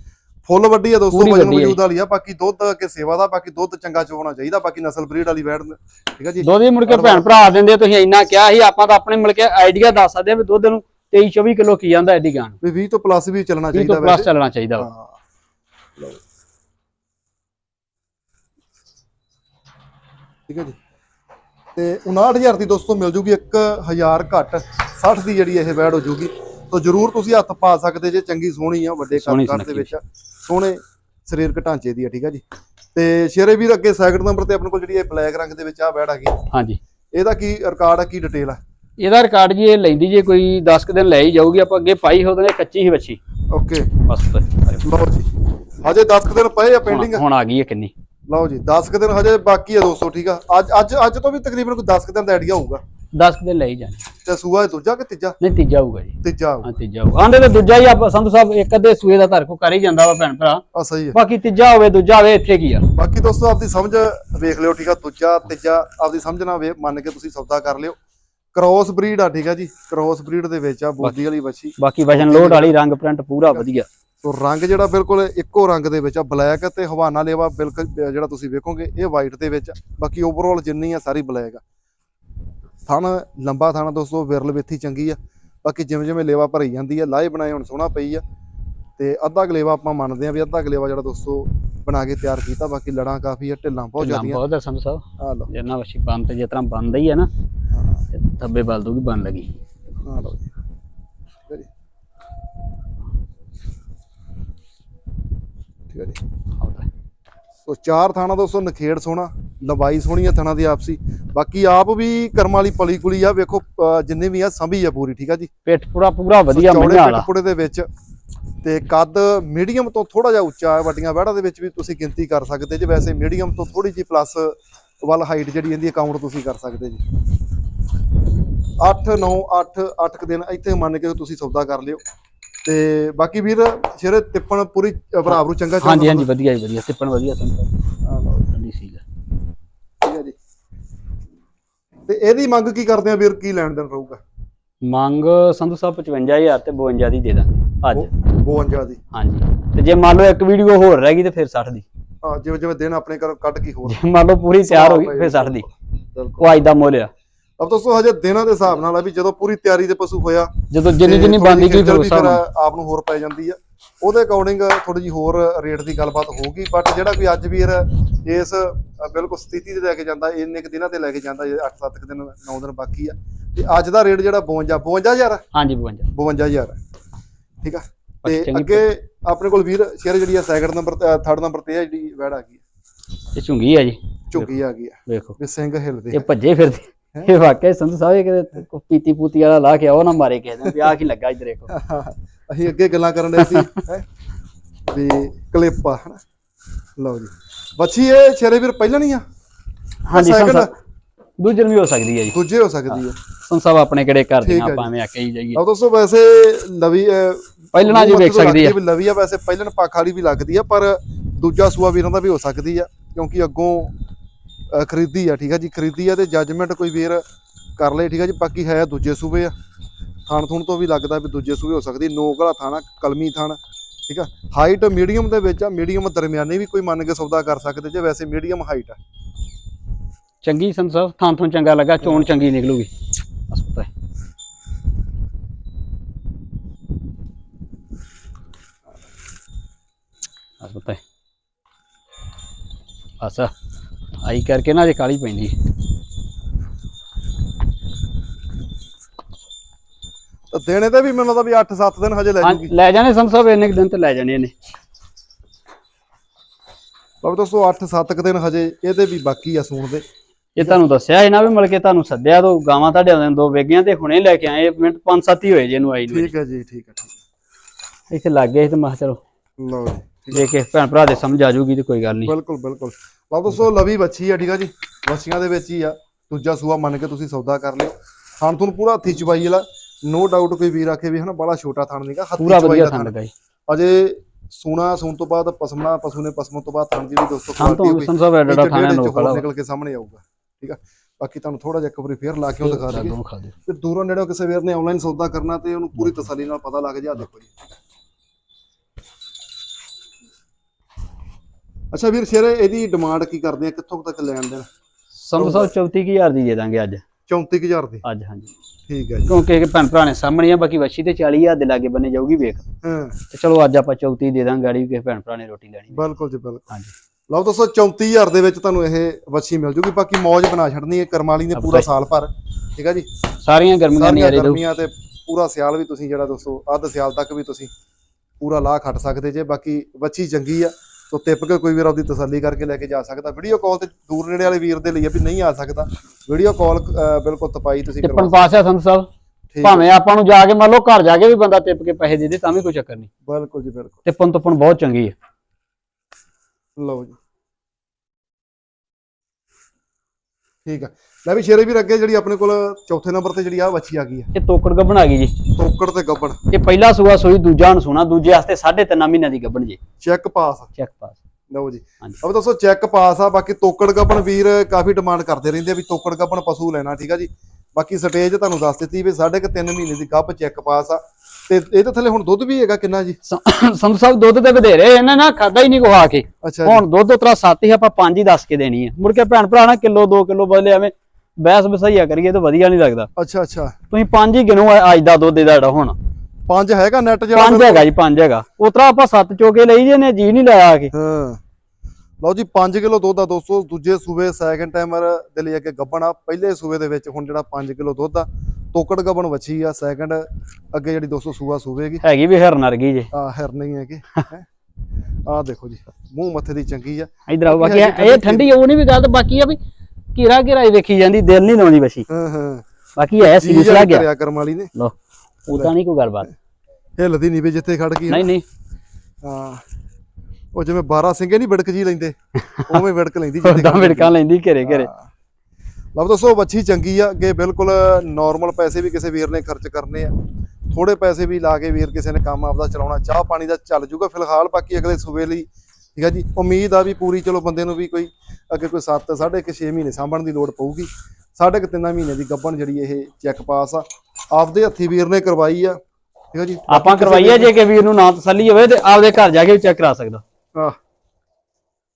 ਫੁੱਲ ਵੱਡੀ ਹੈ ਦੋਸਤੋ ਵਜਨ ਵਜੂਦ ਵਾਲੀ ਆ ਬਾਕੀ ਦੁੱਧ ਕੇ ਸੇਵਾ ਦਾ ਬਾਕੀ ਦੁੱਧ ਚੰਗਾ ਚੋਣਾ ਚਾਹੀਦਾ ਬਾਕੀ ਨਸਲ ਬਰੀਡ ਵਾਲੀ ਵੈੜ ਠੀਕ ਹੈ ਜੀ। ਦੁੱਧ ਹੀ ਮੁੜ ਕੇ ਭੈਣ ਭਰਾ ਦਿੰਦੇ ਤੁਸੀਂ ਇੰਨਾ ਕਿਹਾ ਸੀ ਆਪਾਂ ਤਾਂ ਆਪਣੇ ਮਿਲ ਕੇ ਆਈਡੀਆ ਦੱਸ ਸਕਦੇ ਆ ਵੀ ਦੁੱਧ ਨੂੰ 23 24 ਕਿਲੋ ਕੀ ਜਾਂਦਾ ਐਡੀ ਗਾਂ ਵੀ 20 ਤੋਂ ਪਲੱਸ ਵੀ ਚੱਲਣਾ 20 ਚਾਹੀਦਾ ਤੋਂ ਪਲੱਸ ਵੈਸੇ। ਚੱਲਣਾ ਚਾਹੀਦਾ। ਹਾਂ। ਲਓ। ਠੀਕ ਹੈ ਜੀ। ਤੇ 59000 ਦੀ ਦੋਸਤੋ ਮਿਲ ਜੂਗੀ 1000 ਘੱਟ 60 ਦੀ ਜਿਹੜੀ ਇਹ ਵੈੜ ਹੋ ਜੂਗੀ। ਤਾਂ ਜਰੂਰ ਤੁਸੀਂ ਹੱਥ ਪਾ ਸਕਦੇ ਜੇ ਚੰਗੀ ਸੋਹਣੀ ਆ ਵੱਡੇ ਕੱਦ ਦੇ। ਵਿੱਚ। ਸੋਹਣੇ ਸਰੀਰਕ ਢਾਂਚੇ ਦੀ ਆ ਠੀਕ ਆ ਜੀ। ਤੇ ਸ਼ੇਰੇ ਵੀਰ ਅੱਗੇ ਸੈਕਿੰਡ ਨੰਬਰ ਤੇ ਆਪਣੇ ਕੋਲ ਜਿਹੜੀ ਇਹ ਬਲੈਕ ਰੰਗ ਦੇ ਵਿੱਚ ਆ ਵੈੜ ਆ ਗਈ ਹਾਂਜੀ। ਇਹਦਾ ਕੀ ਰਿਕਾਰਡ ਆ ਕੀ ਡਿਟੇਲ ਆ? ਇਹਦਾ ਰਿਕਾਰਡ ਜੀ ਇਹ ਲੈਂਦੀ ਜੇ ਕੋਈ 10 ਕੁ ਦਿਨ ਲੈ ਹੀ ਜਾਊਗੀ ਆਪਾਂ ਅੱਗੇ ਪਾਈ ਉਹਦੇ ਕੱਚੀ ਹੀ ਬੱਚੀ ਓਕੇ ਬਸ। ਲਓ ਜੀ। ਹਜੇ 10 ਦਿਨ ਪਏ ਆ ਪੈਂਡਿੰਗ ਹੁਣ ਹੁਣ ਆ ਗਈ ਹੈ ਕਿੰਨੀ? ਲਓ ਜੀ 10 ਦਿਨ ਹਜੇ ਬਾਕੀ ਆ ਦੋਸਤੋ ਠੀਕ ਆ? ਅੱਜ ਅੱਜ ਅੱਜ ਤੋਂ ਵੀ ਤਕਰੀਬਨ ਕੋਈ 10 ਦਿਨ ਦਾ ਆਈਡੀਆ ਹੋਊਗਾ। 10 ਕੁ ਦਿਨ ਲੈ ਹੀ ਜਾਣੀ। ਤੇ ਸੂਆ ਇਹ ਦੂਜਾ ਕਿ ਤੀਜਾ? ਨਹੀਂ ਤੀਜਾ ਹੋਊਗਾ ਜੀ। ਤੀਜਾ ਹੋਊਗਾ। ਹਾਂ ਤੀਜਾ ਹੋਊਗਾ। ਆਂਦੇ ਤੇ ਦੂਜਾ ਹੀ ਆਪਾਂ ਸੰਧੂ ਸਾਹਿਬ ਇੱਕ ਅੱਧੇ ਸੂਏ ਦਾ ਧਰ ਕੋ ਕਰ ਹੀ ਜਾਂਦਾ ਵਾ ਭੈਣ ਭਰਾ। ਆ ਸਹੀ ਹੈ ਬਾਕੀ ਤੀਜਾ ਹੋਵੇ ਦੂਜਾ ਹੋਵੇ ਇੱਥੇ ਕੀ ਆ? ਬਾਕੀ ਦੋਸਤੋ ਆਪਦੀ ਸਮਝ ਵੇਖ ਲਿਓ ਠੀਕ ਆ? ਦੂਜਾ ਤੀਜਾ ਆਪਦੀ ਸਮਝ ਨਾਲ ਵੇ ਮੰਨ ਕੇ ਤੁਸੀਂ ਸੌਦਾ ਕਰ ਲਿਓ। ਕ੍ਰੋਸ ਬਰੀਡ ਆ ਠੀਕ ਆ ਜੀ? ਕ੍ਰੋਸ ਬਰੀਡ ਦੇ ਵਿੱਚ ਆ ਬੋਦੀ ਵਾਲੀ ਵੱਛੀ। ਬਾਕੀ ਵਜਨ ਲੋਡ ਵਾਲੀ ਰੰਗ ਪ੍ਰਿੰਟ ਪੂਰਾ ਵਧੀਆ। ਸੋ ਰੰਗ ਜਿਹੜਾ ਬਿਲਕੁਲ ਇੱਕੋ ਰੰਗ ਦੇ ਵਿੱਚ ਆ ਬਲੈਕ ਤੇ ਹਵਾਨਾ ਲੇਵਾ ਬਿਲਕੁਲ ਜਿਹੜਾ ਤੁਸੀਂ ਵੇਖੋਗੇ ਇਹ ਵਾਈਟ ਦੇ ਵਿੱਚ। ਬਾਕੀ ਓਵਰਆਲ ਜਿੰਨੀ ਆ ਸਾਰੀ ਬਲੈਕ ਆ। ਥਣ ਲੰਬਾ ਥਣ ਦੋਸਤੋ ਵਿਰਲ ਵੇਥੀ ਚੰਗੀ ਆ। ਬਾਕੀ ਜਿਵੇਂ ਜਿਵੇਂ ਲੇਵਾ ਭਰੀ ਜਾਂਦੀ ਆ ਲਾਏ ਬਣਾਏ ਹੁਣ ਸੋਹਣਾ ਪਈ ਆ। ਤੇ ਅੱਧਾ ਗਲੇਵਾ ਆਪਾਂ ਮੰਨਦੇ ਆ ਵੀ ਅੱਧਾ ਗਲੇਵਾ ਜਿਹੜਾ ਦੋਸਤੋ ਬਣਾ ਕੇ ਤਿਆਰ ਕੀਤਾ ਬਾਕੀ ਲੜਾਂ ਕਾਫੀ ਆ ਢਿੱਲਾਂ ਬਹੁਤ ਜ਼ਿਆਦੀਆਂ। ਬਹੁਤ ਸੰਧੂ ਸਾਹਿਬ। ਆ ਲਓ। ਜਿੰਨਾ ਵਸ਼ੀ ਬੰਦ ਤੇ ਜਿਸ ਤਰ੍ਹਾਂ ਬੰਦ ਹੀ ਆ ਨਾ ਤੇ ਬਲ ਦੂਗੀ ਬਣ ਲਗੀ। ਆ ਲਓ ਜੀ। ਠੀਕ ਹੈ ਜੀ। ਠੀਕ ਹੈ ਜੀ। ਸੋ ਚਾਰ ਥਾਣਾ ਦੋਸਤੋ ਨਖੇੜ ਸੋਹਣਾ ਲੰਬਾਈ ਸੋਹਣੀ ਆ ਥਾਣਾ ਦੀ ਆਪਸੀ। ਬਾਕੀ ਆਪ ਵੀ ਕਰਮ ਵਾਲੀ ਪਲੀ ਕੁਲੀ ਆ ਵੇਖੋ ਜਿੰਨੇ ਵੀ ਆ ਸੰਭੀ ਆ ਪੂਰੀ ਠੀਕ ਆ ਜੀ? ਪਿੱਠ ਪੂਰਾ ਪੂਰਾ ਵਧੀਆ ਮੰਝਾ ਵਾਲਾ। ਪਿੱਠਪੁੜੇ ਦੇ ਵਿੱਚ। ਤੇ ਕੱਦ ਮੀਡੀਅਮ ਤੋਂ ਥੋੜਾ ਜਿਹਾ ਉੱਚਾ ਹੈ ਵੱਡੀਆਂ ਵਹਿੜਾਂ ਦੇ ਵਿੱਚ ਵੀ ਤੁਸੀਂ ਗਿਣਤੀ ਕਰ ਸਕਦੇ ਜੇ। ਵੈਸੇ ਮੀਡੀਅਮ ਤੋਂ ਥੋੜੀ ਜਿਹੀ ਪਲੱਸ ਵੱਲ ਹਾਈਟ ਜਿਹੜੀ ਇਹਦੀ ਅਕਾਊਂਟ ਤੁਸੀਂ ਕਰ ਸਕਦੇ ਜੀ। 8 9 8 8 ਦਿਨ ਇੱਥੇ ਮੰਨ ਕੇ ਤੁਸੀਂ ਸੌਦਾ ਕਰ ਲਿਓ। ਤੇ ਬਾਕੀ ਵੀਰ ਸ਼ੇਰੇ ਤਿੱਪਣ ਪੂਰੀ ਭਰਾਵਰੂ ਚੰਗਾ ਚੱਲਦਾ ਹਾਂਜੀ ਹਾਂਜੀ ਵਧੀਆ ਜੀ ਵਧੀਆ। ਸਿੱਪਣ ਵਧੀਆ ਸੰਧੂ ਸਾਹਿਬ ਆ ਲਓ ਜੀ, ਠੰਡੀ ਸੀਲ ਆ। ਠੀਕ ਹੈ ਜੀ। ਤੇ ਇਹਦੀ ਮੰਗ ਕੀ ਕਰਦੇ ਆ ਵੀਰ? ਕੀ ਲੈਣ ਦੇਣ ਰਹੂਗਾ? ਮੰਗ ਸੰਧੂ ਸਾਹਿਬ 55000 ਤੇ 52 ਦੀ ਦੇ ਦਾਂਗੇ ਅੱਜ। 52 ਦੀ। ਹਾਂਜੀ। ਤੇ ਜੇ ਮੰਨ ਲਓ ਇੱਕ ਵੀਡੀਓ ਹੋਰ ਰਹਿ ਗਈ ਤੇ ਫਿਰ 60 ਦੀ। ਹਾਂ ਜਿਵੇਂ ਜਿਵੇਂ ਦਿਨ ਆਪਣੇ ਘਰ ਕੱਢ ਕੀ ਹੋਰ। ਜੇ ਮੰਨ ਲਓ ਪੂਰੀ ਤਿਆਰ ਹੋ ਗਈ ਫਿਰ 60 ਦੀ। ਬਿਲਕੁਲ। ਉਹ ਅੱਜ ਦਾ ਮੁੱਲ ਆ। ਅਬ ਦੋਸਤੋ ਹਜੇ ਦਿਨਾਂ ਦੇ ਹਿਸਾਬ ਨਾਲ ਆ ਵੀ ਜਦੋਂ ਪੂਰੀ ਤਿਆਰੀ ਦੇ ਪਸ਼ੂ ਹੋਇਆ ਜਦੋਂ ਜਿੰਨੀ ਤੇ ਜਿੰਨੀ ਬੰਦੀ ਕੀ ਫਿਰ ਆਪ ਨੂੰ ਹੋਰ ਪੈ ਜਾਂਦੀ ਆ। ਉਹਦੇ ਅਕੋਰਡਿੰਗ ਥੋੜੀ ਜੀ ਹੋਰ ਰੇਟ ਦੀ ਗੱਲਬਾਤ ਹੋਊਗੀ ਬਟ ਜਿਹੜਾ ਕੋਈ ਅੱਜ ਵੀਰ ਇਸ ਬਿਲਕੁਲ ਸਥਿਤੀ ਤੇ ਲੈ ਕੇ ਜਾਂਦਾ ਇੰਨੇ ਕੁ ਦਿਨਾਂ ਤੇ ਲੈ ਕੇ ਜਾਂਦਾ 8-7 ਕੁ ਦਿਨ 9 ਦਿਨ ਬਾਕੀ ਆ। ਤੇ ਅੱਜ ਦਾ ਰੇਟ ਜਿਹੜਾ 52 52000 ਹਾਂਜੀ 52 52000 ਠੀਕ ਆ? ਤੇ ਅੱਗੇ ਆਪਣੇ ਕੋਲ ਵੀਰ ਸ਼ੇਅਰ ਜਿਹੜੀ ਆ ਸੈਕਿੰਡ ਨੰਬਰ ਤੇ ਥਰਡ ਨੰਬਰ ਤੇ ਆ ਜਿਹੜੀ ਵੈੜ ਆ ਗਈ ਇਹ ਝੁੰਗੀ ਆ ਜੀ। ਝੁੱਗੀ ਆ ਗਈ ਆ। ਵੇਖੋ। ਵੀ ਸਿੰਘ ਹਿਲਦੇ ਇਹ ਭੱਜੇ ਫਿਰਦੇ। ਇਹ ਵਾਕਿਆ ਹੀ ਸੰਧੂ ਸਾਹਿਬ ਇਹ ਕਿਤੇ ਕੋਈ ਪੀਤੀ ਪੂਤੀ ਵਾਲਾ ਲਾ ਕੇ ਆਓ ਨਾ ਮਾਰੇ ਕਿਸੇ ਵੀ ਆਹ ਕੀ ਲੱਗਾ ਇੱਧਰ ਦੇਖੋ। ਅਸੀਂ ਅੱਗੇ ਗੱਲਾਂ ਕਰਨ ਦੇ ਸੀ ਹੈਂ, ਵੀ ਕਲਿੱਪ ਆ ਹਨਾ? ਲਓ ਜੀ। ਬੱਚੀ ਇਹ ਸ਼ੇਰੇ ਵੀਰ ਪਹਿਲਾਂ ਨਹੀਂ ਆ? ਹਾਂਜੀ? ਸਾਹਿਬ। ਦੂਜੇ ਵੀ ਹੋ ਸਕਦੀ ਹੈ ਜੀ। ਦੂਜੇ ਹੋ ਸਕਦੀ ਆ ਸੰਧੂ ਸਾਹਿਬ ਆਪਣੇ ਕਿਹੜੇ ਘਰ ਠੀਕ ਦੀਆਂ ਹੈ ਆਪਾਂ ਐਵੇਂ ਆਕੇ ਹੀ ਜਾਈਏ। ਲਓ ਦੋਸਤੋ ਵੈਸੇ ਲਵੀ ਪਹਿਲਣਾ ਜੀ ਵੇਖ ਸਕਦੀ ਆ ਵੀ ਲਵੀ ਆ ਵੈਸੇ ਪਹਿਲਣ ਪੱਖ ਵਾਲੀ ਵੀ ਲੱਗਦੀ ਆ ਪਰ ਦੂਜਾ ਸੂਆ ਵੀਰਾਂ ਦਾ ਵੀ ਹੋ ਸਕਦੀ ਆ ਕਿਉਂਕਿ ਅੱਗੋਂ ਖਰੀਦੀ ਆ ਠੀਕ ਆ ਜੀ? ਖਰੀਦੀ ਆ ਤੇ ਜੱਜਮੈਂਟ ਕੋਈ ਵੀਰ ਕਰ ਲੇ ਠੀਕ ਆ ਜੀ? ਬਾਕੀ ਹੈ ਦੂਜੇ ਸੂਬੇ ਆ। ਥਾਣ ਥੁਣ ਤੋਂ ਵੀ ਲੱਗਦਾ ਵੀ ਦੂਜੇ ਸੂਬੇ ਹੋ ਸਕਦੀ ਨੋਕ ਵਾਲਾ ਥਾਣਾ ਕਲਮੀ ਥਾਣ ਠੀਕ ਆ? ਹਾਈਟ ਮੀਡੀਅਮ ਦੇ ਵਿੱਚ ਆ ਮੀਡੀਅਮ ਦਰਮਿਆਨੀ ਵੀ ਕੋਈ ਮੰਨ ਕੇ ਸੌਦਾ ਕਰ ਸਕਦੇ ਜੇ ਵੈਸੇ ਮੀਡੀਅਮ ਹਾਈਟ ਆ। ਚੰਗੀ ਸਾਹਿਬ ਥਾਂ ਤੋਂ ਚੰਗਾ ਲੱਗਾ ਚੋਣ ਚੰਗੀ ਨਿਕਲੂਗੀ। ਬਸ ਪਤਾ ਹੈ। ਬਸ ਪਤਾ ਹੈ ਬਸ ਆਈ ਕਰਕੇ ਨਾ ਜੇ ਕਾਲੀ ਪੈਂਦੀ। ਤਾਂ ਦੇਣੇ ਤੇ ਵੀ ਮੈਨੂੰ ਲੱਗਦਾ ਵੀ 8-7 ਦਿਨ ਹਜੇ ਲੈ ਜੂਗੀ। ਲੈ ਜਾਣੇ ਸੰਧੂ ਸਾਹਿਬ ਇੰਨੇ ਦਿਨ ਤੇ ਲੈ ਜਾਣੇ ਨੇ ਬਾਬਾ ਦੋਸਤੋ 8-7 ਦਿਨ ਹਜੇ ਇਹਦੇ ਵੀ ਬਾਕੀ ਆ ਸੂਣ ਦੇ। ਇਹ ਤੁਹਾਨੂੰ ਦੱਸਿਆ ਹੈ ਨਾ ਵੀ ਮਿਲ ਕੇ ਤੁਹਾਨੂੰ ਸੱਦਿਆ ਤੋਂ ਗਾਵਾਂ ਤੁਹਾਡੇ ਆਉਂਦੇ ਨੇ ਦੋ ਵੇਗੀਆਂ ਤੇ ਹੁਣੇ ਲੈ ਕੇ ਆਏ ਮਿੰਟ 5-7 ਹੀ ਹੋਏ ਜੇ ਇਹਨੂੰ ਆਈ ਨੂੰ। ਠੀਕ ਹੈ ਜੀ ਠੀਕ ਹੈ ਠੀਕ ਇੱਥੇ ਲੱਗ ਗਏ ਸੀ ਤੇ ਮੈਂ ਚਲੋ। ਲਓ ਜੀ ਜੇ ਕੇ ਭੈਣ ਭਰਾ ਦੇ ਸਮਝ ਆ ਜਾਊਗੀ ਤੇ ਕੋਈ ਗੱਲ ਨਹੀਂ। ਬਿਲਕੁਲ ਬਿਲਕੁਲ। ਬਾਬਾ ਦੋਸਤੋ ਲਵੀ ਬੱਚੀ ਆ ਠੀਕ ਆ ਜੀ? ਬੱਚੀਆਂ ਦੇ ਵਿੱਚ ਹੀ ਆ। ਦੂਜਾ ਸੂਆ ਮੰਨ ਕੇ ਤੁਸੀਂ ਸੌਦਾ ਕਰ ਲਿਓ। ਥਣ ਤੁਹਾਨੂੰ ਪੂਰਾ ਹੱਥੀ ਚਵਾਈ ਵਾਲਾ। ਨੋ ਡਾਊਟ ਕੋਈ ਵੀਰ ਆਖੇ ਵੀ ਹਨਾ ਬੜਾ ਛੋਟਾ ਥਣ ਨਹੀਂਗਾ ਹੱਥੀ ਪੂਰਾ ਚਵਾਈ ਵਧੀਆ ਦਾ ਥਣ ਲੱਗਾ ਜੀ। ਅਜੇ ਸੂਣਾ ਸੂਣ ਤੋਂ ਬਾਅਦ ਪਸਮਣਾ ਪਸ਼ੂ ਨੇ ਪਸਮਣ ਤੋਂ ਬਾਅਦ ਥਣ ਜਿਹੜੀ ਦੋਸਤੋ ਥਣ ਤੋਂ quality ਸੰਧੂ ਸਾਹਿਬ ਐਡਾ ਵਿੱਚ ਥਾਣਾ ਨਿਕਲ ਕੇ ਸਾਹਮਣੇ ਆਊਗਾ ਠੀਕ ਆ? ਬਾਕੀ ਤੁਹਾਨੂੰ ਥੋੜਾ ਜਿਹਾ ਇੱਕ ਵਾਰੀ ਫੇਰ ਲਾ ਕੇ ਉਹ ਦਿਖਾ ਦਈਏ। ਤੇ ਦੂਰੋਂ ਨੇੜੋਂ ਕਿਸੇ ਵੀਰ ਨੇ ਆਨਲਾਈਨ ਸੌਦਾ ਕਰਨਾ ਤੇ ਉਹਨੂੰ ਪੂਰੀ ਤਸੱਲੀ ਨਾਲ ਪਤਾ ਲੱਗ ਜਾ ਦੇਖੋ ਜੀ। ਅੱਛਾ ਵੀਰ ਸ਼ੇਰੇ ਇਹਦੀ ਡਿਮਾਂਡ ਕੀ ਕਰਦੇ ਆ? ਕਿੱਥੋਂ ਤੱਕ ਲੈਣ ਦੇਣ? ਸੰਧੂ ਸਾਹਿਬ 34000 ਦੀ ਦੇ ਦਾਂਗੇ ਅੱਜ। 34000 ਦੀ? ਅੱਜ ਹਾਂਜੀ। ਠੀਕ ਹੈ ਜੀ। ਕਿਉਂਕਿ ਇਹ ਭੈਣ ਭਰਾ ਨੇ ਸਾਹਮਣੇ ਆ ਬਾਕੀ ਵੱਛੀ ਤੇ 40000 ਦੇ ਲਾਗੇ ਬੰਨੇ ਜਾਊਗੀ ਵੇਖ। ਹਾਂ। ਤੇ ਚਲੋ ਅੱਜ ਆਪਾਂ 34 ਦੇ ਦਾਂਗੇ ਗਾੜੀ ਕਿਸੇ ਭੈਣ ਭਰਾ ਨੇ ਰੋਟੀ ਲੈਣੀ। ਬਿਲਕੁਲ ਜੀ ਬਿਲਕੁਲ। ਹਾਂਜੀ। ਲਓ ਦੋਸਤੋ 34000 ਦੇ ਵਿੱਚ ਤੁਹਾਨੂੰ ਇਹ ਵੱਛੀ ਮਿਲ ਜੂਗੀ। ਬਾਕੀ ਮੌਜ ਬਣਾ ਛੱਡਣੀ ਹੈ ਕਰਮਾਲੀ ਨੇ ਪੂਰਾ ਸਾਲ ਭਰ। ਠੀਕ ਹੈ ਜੀ? ਸਾਰੀਆਂ ਗਰਮੀਆਂ ਨਜ਼ਾਰੇ ਦਊ ਗਰਮੀਆਂ ਤੇ ਪੂਰਾ ਸਿਆਲ ਵੀ ਤੁਸੀਂ ਜਿਹੜਾ ਦੋਸਤੋ ਅੱਧ ਸਿਆਲ ਤੱਕ ਵੀ ਤੁਸੀਂ ਪੂਰਾ ਲਾਹ ਖੱਟ ਸਕਦੇ ਜੇ। ਬਾਕੀ ਵੱਛੀ ਚੰਗੀ ਆ। ਤੋ ਟਿਪ ਕੇ ਕੋਈ ਵੀਰ ਆਪਦੀ ਤਸੱਲੀ ਕਰਕੇ ਲੈ ਕੇ ਜਾ ਸਕਦਾ। ਵੀਡੀਓ ਕਾਲ ਤੇ ਦੂਰ ਨੇੜੇ ਵਾਲੇ ਵੀਰ ਦੇ ਲਈ ਆ ਵੀ ਨਹੀਂ ਆ ਸਕਦਾ। ਵੀਡੀਓ ਕਾਲ ਬਿਲਕੁਲ ਤਪਾਈ ਤੁਸੀਂ ਕਰਵਾ ਪਾਸਿਆ ਸੰਤ ਸਾਹਿਬ ਭਾਵੇਂ ਆਪਾਂ ਨੂੰ ਜਾ ਕੇ ਮੰਨ ਲਓ ਘਰ ਜਾ ਕੇ ਵੀ ਬੰਦਾ ਟਿੱਪ ਕੇ ਪੈਸੇ ਦੇ ਦੇ ਤਾਂ ਵੀ ਕੋਈ ਚੱਕਰ ਨਹੀਂ। ਬਿਲਕੁਲ ਜੀ ਬਿਲਕੁਲ। ਟਿੱਪਣ ਟੁੱਪਣ ਬਹੁਤ ਚੰਗੀ ਹੈ। ਲਓ ਜੀ। ਠੀਕ ਆ ਲੈ ਵੀ ਸ਼ੇਰੇ ਵੀਰ ਅੱਗੇ ਜਿਹੜੀ ਆਪਣੇ ਕੋਲ ਚੌਥੇ ਨੰਬਰ ਤੇ ਜਿਹੜੀ ਆ ਵੱਛੀ ਆ ਗਈ ਆ। ਇਹ ਤੋਕੜ ਗੱਬਣ ਆ ਗਈ ਜੀ। ਟੋਕੜ ਤੇ ਗੱਬੜ ਇਹ ਪਹਿਲਾ ਸੂਆ ਸੋਈ ਦੂਜਾ ਹੁਣ ਸੋਣਾ ਦੂਜੇ ਵਾਸਤੇ 3.5 ਮਹੀਨਿਆਂ ਦੀ ਗੱਬਣ ਜੀ। Check pass. Check pass. ਲਓ ਜੀ। ਹਾਂਜੀ। ਅਬ ਦੱਸੋ ਚੈੱਕ ਪਾਸ ਆ ਬਾਕੀ ਤੋਕੜ ਗੱਬਣ ਵੀਰ ਕਾਫੀ ਡਿਮਾਂਡ ਕਰਦੇ ਰਹਿੰਦੇ ਆ ਵੀ ਤੋਕੜ ਗੱਬਣ ਪਸ਼ੂ ਲੈਣਾ ਠੀਕ ਆ ਜੀ। ਬਾਕੀ ਸਟੇਜ ਤੁਹਾਨੂੰ ਦੱਸ ਦਿੱਤੀ ਵੀ ਸਾਢੇ ਕੁ ਤਿੰਨ ਮਹੀਨੇ ਦੀ ਗੱਭ ਚੈੱਕ ਪਾਸ ਆ। ਤੇ ਇਹਦੇ ਥੱਲੇ ਹੁਣ ਦੁੱਧ ਵੀ ਹੈਗਾ ਕਿੰਨਾ ਜੀ? ਸੰਤ ਸਾਹਿਬ ਦੁੱਧ ਤੇ ਵਧੇਰੇ ਇਹਨਾਂ ਨਾ ਖਾਦਾ ਹੀ ਨਹੀਂ ਕੋਹਾ ਕੇ। ਅੱਛਾ ਜੀ। ਹੁਣ ਦੁੱਧ ਉਤਰਾ 7 ਹੀ ਆਪਾਂ 5 ਹੀ ਦੱਸ ਕੇ ਦੇਣੀ ਹੈ ਮੁੜ ਕੇ ਭੈਣ ਭਰਾ ਨਾ ਕਿਲੋ 2 ਕਿਲੋ ਬਦਲੇ ਐਵੇਂ ਬਹਿਸ ਬਸਈਆ ਕਰੀਏ ਤਾਂ ਵਧੀਆ ਨਹੀਂ ਲੱਗਦਾ। ਅੱਛਾ ਅੱਛਾ। ਤੁਸੀਂ 5 ਹੀ ਗਿਣੋ ਅ- ਅੱਜ ਦਾ ਦੁੱਧ ਇਹਦਾ ਜਿਹੜਾ ਹੁਣ। ਪੰਜ ਹੈਗਾ ਨੈਟ ਜਿਹੜਾ 5 ਹੈਗਾ ਜੀ 5 ਹੈਗਾ। ਉਤਰਾ ਆਪਾਂ 7 ਚੋਕੇ ਲਈ ਜੇ ਨੇ ਜੀ ਨਹੀਂ ਲਾਇਆ ਆ ਕੇ। ਹਾਂ। ਲਓ ਜੀ 5 ਕਿਲੋ ਦੁੱਧ ਆ ਦੋਸਤੋ ਦੂਜੇ ਸੂਬੇ ਸੈਕੰਡ ਟਾਈਮਰ ਦੇ ਲਈ ਅੱਗੇ ਗੱਬਣ ਆ। ਪਹਿਲੇ ਸੂਬੇ ਦੇ ਵਿੱਚ ਹੁਣ ਜਿਹੜਾ 5 ਕਿਲੋ ਦੁੱਧ ਆ ਤੋਕੜ ਗੱਬਣ ਵੱਛੀ ਆ ਸੈਕੰਡ ਅੱਗੇ ਜਿਹੜੀ ਦੋਸਤੋ ਸੂਆ ਸੂਵੇਗੀ ਹੈਗੀ ਵੀ ਹਿਰਨ ਵਰਗੀ ਜੇ। ਆ ਹਿਰਨ ਹੈਗੇ ਆ ਦੇਖੋ ਜੀ ਮੂੰਹ ਮੱਥੇ ਦੀ ਚੰਗੀ ਆ। ਇਧਰ ਬਾਕੀ ਬਾਕੀ ਇਹ ਇਹ ਠੰਡੀ ਉਹ ਨਹੀਂ ਵੀ ਗੱਲ ਬਾਕੀ ਆ ਵੀ ਕੀਰਾ ਕੀਰਾ ਹੀ ਵੇਖੀ ਜਾਂਦੀ ਦਿਲ ਨਹੀਂ ਲਾਉਂਦੀ ਬਸੀ। ਹਾਂ ਹਾਂ। ਬਾਕੀ ਜੀ ਸੀਰੀਅਸ ਲੱਗ ਗਿਆ। ਕਰਿਆ ਕਰਮ ਵਾਲੀ ਨੇ। ਲੋ ਉਦਾਂ ਨਹੀਂ ਕੋਈ ਗੱਲਬਾਤ। ਹਿੱਲਦੀ ਨਹੀਂ ਵੀ ਜਿੱਥੇ ਖੜ ਗਈ ਨਹੀਂ ਨਹੀਂ। ਹਾਂ। ਉਹ ਜਿਵੇਂ 12 ਸਿੰਘੇ ਨਹੀਂ ਵਿੜਕ ਜੀ ਲੈਂਦੇ ਉਵੇਂ ਵਿੜਕ ਲੈਂਦੀ ਜਿੱਥੇ ਉਦਾਂ। ਵਿੜਕਾਂ ਲੈਂਦੀ ਘੇਰੇ ਘੇਰੇ। ਲਓ ਦੱਸੋ ਬੱਚੀ ਚੰਗੀ ਆ ਅੱਗੇ ਬਿਲਕੁਲ ਨਾਰਮਲ ਪੈਸੇ ਵੀ ਕਿਸੇ ਵੀਰ ਨੇ ਖਰਚ ਕਰਨੇ ਆ। ਥੋੜੇ ਪੈਸੇ ਵੀ ਲਾ ਕੇ ਵੀਰ ਕਿਸੇ ਨੇ ਕੰਮ ਆਪਦਾ ਚਲਾਉਣਾ। ਚਾਹ ਪਾਣੀ ਦਾ ਚੱਲ ਜੂਗਾ ਫਿਲਹਾਲ ਬਾਕੀ ਅਗਲੇ ਸੂਬੇ ਲਈ ਠੀਕ ਆ ਜੀ? ਉਮੀਦ ਆ ਵੀ ਪੂਰੀ ਚਲੋ ਬੰਦੇ ਨੂੰ ਵੀ ਕੋਈ ਅੱਗੇ ਕੋਈ 7 ਸਾਢੇ ਕੁ 6 ਮਹੀਨੇ ਸਾਂਭਣ ਦੀ ਲੋੜ ਪਊਗੀ। ਸਾਢੇ ਕੁ ਤਿੰਨਾਂ ਮਹੀਨੇ ਦੀ ਗੱਭਣ ਜਿਹੜੀ ਇਹ ਚੈੱਕ ਪਾਸ ਆ। ਆਪਦੇ ਹੱਥੀ ਵੀਰ ਨੇ ਕਰਵਾਈ ਆ। ਠੀਕ ਆ ਜੀ? ਆਪਾਂ ਕਰਵਾਈਏ ਜੇ ਕਿ ਵੀਰ ਨੂੰ ਨਾ ਤਸੱਲੀ ਹੋਵੇ ਤੇ ਆਪਦੇ ਘਰ ਜਾ ਕੇ ਵੀ ਚੈੱਕ ਕਰਾ ਸਕਦਾ। ਆਹ,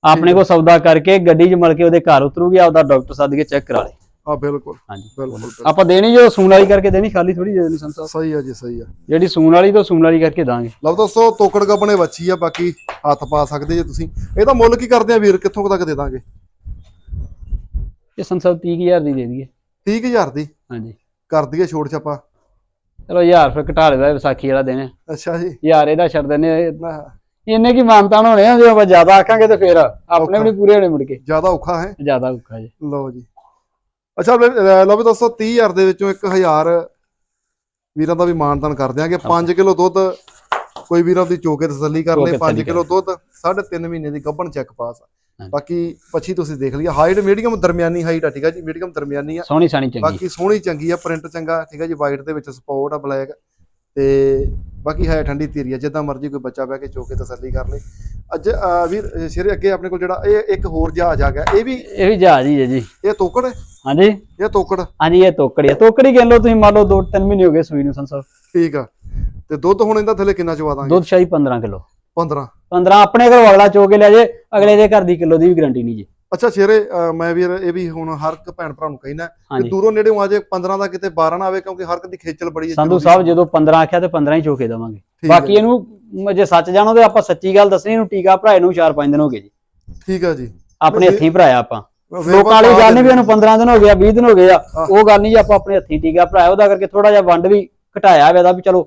ਆਪਣੇ ਕੋਲ ਸੌਦਾ ਕਰਕੇ ਗੱਡੀ 'ਚ ਮਲ ਕੇ ਉਹਦੇ ਘਰ ਉਤਰੂਗੀ ਆਪਦਾ ਡਾਕਟਰ ਸੱਦ ਕੇ ਚੈੱਕ ਕਰਾ ਲੇ। ਬਿਲਕੁਲ ਹਾਂਜੀ। ਬਿਲਕੁਲ ਬਿਲਕੁਲ। ਆਪਾਂ ਦੇਣੀ ਜੋ ਸੂਣ ਵਾਲੀ ਕਰਕੇ ਦੇਣੀ ਖਾਲੀ ਥੋੜੀ ਦੇ ਦੇਣੀ ਸੰਸਾ ਸਹੀ ਆ ਜੀ ਸਹੀ ਆ। ਜਿਹੜੀ ਸੂਣ ਵਾਲੀ ਤੋਂ ਸੂਣ ਵਾਲੀ ਕਰਕੇ ਦਾਂਗੇ। ਲਓ ਦੋਸਤੋ ਤੋਕੜ ਗੱਬਣੇ ਵੱਛੀ ਆ ਬਾਕੀ ਹੱਥ ਪਾ ਸਕਦੇ ਜੇ ਤੁਸੀਂ। ਇਹਦਾ ਮੁੱਲ ਕੀ ਕਰਦੇ ਆ ਵੀਰ? ਕਿੱਥੋਂ ਤੱਕ ਦੇ ਦਾਂਗੇ? ਇਹ ਸੰਸਾ 30000 ਦੀ ਦੇ ਦਈਏ। 30000 ਦੀ? ਹਾਂਜੀ। ਕਰ ਦਈਏ ਛੋੜ ਛਾਪਾ ਚਲੋ ਯਾਰ ਫਿਰ ਘਟਾ ਲੈਦਾ ਵਿਸਾਖੀ ਵਾਲਾ ਦਿਨ। ਅੱਛਾ ਜੀ। ਯਾਰ ਇਹਦਾ ਛੱਡ ਦਿੰਨੇ ਇੰਨੇ ਕੀ ਮਾਨਤਾਨ ਹੋਣੇ ਆ ਜੇ ਆਪਾਂ ਜ਼ਿਆਦਾ ਆਖਾਂਗੇ ਤੇ ਫਿਰ ਆਪਣੇ ਵੀ ਪੂਰੇ ਹੋਣੇ ਮੁੜ ਕੇ। ਜ਼ਿਆਦਾ ਔਖਾ ਹੈ। ਜ਼ਿਆਦਾ ਔਖਾ ਜੀ। ਲਓ ਜੀ। ਅੱਛਾ ਲਓ ਵੀ ਦੋਸਤੋ 30000 ਦੇ ਵਿੱਚੋਂ 1000 ਵੀਰਾਂ ਦਾ ਵੀ ਮਾਨਦਾਨ ਕਰ ਦਿਆਂਗੇ। 5 ਕਿਲੋ ਦੁੱਧ ਕੋਈ ਵੀਰਾਂ ਦੀ ਚੋਕੇ ਤਸੱਲੀ ਕਰ ਲੈ ਕੇ 5 ਤਸੱਲੀ ਕਿਲੋ ਦੁੱਧ 3.5 ਮਹੀਨੇ ਦੀ ਗੱਭਣ ਚੈੱਕ ਪਾਸ। ਬਾਕੀ ਪੱਛੀ ਤੁਸੀਂ ਦੇਖ ਲਿਆ ਹਾਈਟ ਮੀਡੀਅਮ ਦਰਮਿਆਨੀ ਹਾਈਟ ਆ ਠੀਕ ਆ ਜੀ ਮੀਡੀਅਮ ਦਰਮਿਆਨੀ ਆ। ਸੋਹਣੀ ਸਾਣੀ ਚੰਗੀ। ਬਾਕੀ ਸੋਹਣੀ ਚੰਗੀ ਆ ਪ੍ਰਿੰਟ ਚੰਗਾ ਠੀਕ ਆ ਜੀ ਵਾਈਟ ਦੇ ਵਿੱਚ ਸਪੋਰਟ ਆ ਬਲੈਕ ਤੇ ਬਾਕੀ ਹੈ ਠੰਡੀ ਧੀਰੀ ਆ ਜਿੱਦਾਂ ਮਰਜ਼ੀ ਕੋਈ ਬੱਚਾ ਬਹਿ ਕੇ ਚੋ ਕੇ ਤਸੱਲੀ ਕਰ ਲੇ ਅੱਜ ਵੀਰ ਸ਼ੇਰੇ ਅੱਗੇ ਆਪਣੇ ਕੋਲ ਜਿਹੜਾ ਇਹ ਇੱਕ ਹੋਰ ਜਹਾਜ਼ ਆ ਗਿਆ ਇਹ ਵੀ ਇਹ ਵੀ ਜਹਾਜ਼ ਹੀ ਹੈ ਜੀ। ਇਹ ਤੋਕੜ ਹੈ? ਹਾਂਜੀ? ਇਹ ਤੋਕੜ। ਹਾਂਜੀ ਇਹ ਤੋਕੜੀ ਹੈ ਤੋਕੜੀ ਕਹਿ ਲਓ ਤੁਸੀਂ ਮੰਨ ਲਓ 2-3 ਮਹੀਨੇ ਹੋ ਗਏ ਸੂਈ ਨੂੰ ਸੰਸਾ ਠੀਕ ਆ। ਤੇ ਦੁੱਧ ਹੁਣ ਇਹਦਾ ਥੱਲੇ ਕਿੰਨਾ ਚਵਾ ਦਾਂਗੇ? ਦੁੱਧ ਸ਼ਾਹੀ 15 ਕਿਲੋ। 15 15 ਆਪਣੇ ਘਰੋਂ ਅਗਲਾ ਚੋ ਕੇ ਲੈ ਜੇ ਅਗਲੇ ਦੇ ਘਰ ਦੀ ਕਿਲੋ ਦੀ ਵੀ ਗਾਰੰਟੀ ਨਹੀਂ ਜੀ। ਅੱਛਾ ਸ਼ੇਰੇ ਅਹ, ਮੈਂ ਵੀਰ ਇਹ ਵੀ ਹੁਣ ਹਰ ਇੱਕ ਭੈਣ ਭਰਾ ਨੂੰ ਕਹਿਣਾ ਕਿ ਹਾਂਜੀ। ਦੂਰੋਂ ਨੇੜੇੋਂ ਆ ਜੇ 15 ਦਾ ਕਿਤੇ 12 ਨਾ ਆਵੇ ਕਿਉਂਕਿ ਹਰ ਇੱਕ ਦੀ ਖੇਚਲ ਬੜੀ ਹੈ ਸੰਧੂ ਜ਼ਰੂਰੀ ਸਾਹਿਬ ਜਦੋਂ 15 ਆਖਿਆ ਤੇ 15 ਹੀ ਚੋ ਕੇ ਦੇਵਾਂਗੇ। ਠੀਕ ਬਾਕੀ ਇਹਨੂੰ ਮ- ਜੇ ਸੱਚ ਜਾਣੋ ਤੇ ਆਪਾਂ ਸੱਚੀ ਗੱਲ ਦੱਸਣੀ ਇਹਨੂੰ ਟੀਕਾ ਭਰਾਏ ਨੂੰ 4-5 ਦਿਨ ਹੋ ਗਏ ਜੀ। ਠੀਕ ਆ ਜੀ। ਆਪਣੇ ਹੱਥੀਂ ਭਰਾਇਆ ਆਪਾਂ। ਲੋਕਾਂ ਵਾਲੀ ਗੱਲ ਨਹੀਂ ਵੀ। ਇਹਨੂੰ 15 ਦਿਨ ਹੋ ਗਿਆ 20 ਦਿਨ ਹੋ ਗਏ ਆ। ਉਹ ਗੱਲ ਨਹੀਂ ਜੀ ਆਪਾਂ ਆਪਣੇ ਹੱਥੀਂ ਟੀਕਾ ਭਰਾਇਆ ਉਹਦਾ ਕਰਕੇ ਥੋੜਾ ਜਿਹਾ ਵੰਡ ਵੀ ਘਟਾਇਆ ਵੇ ਦਾ ਵੀ ਚਲੋ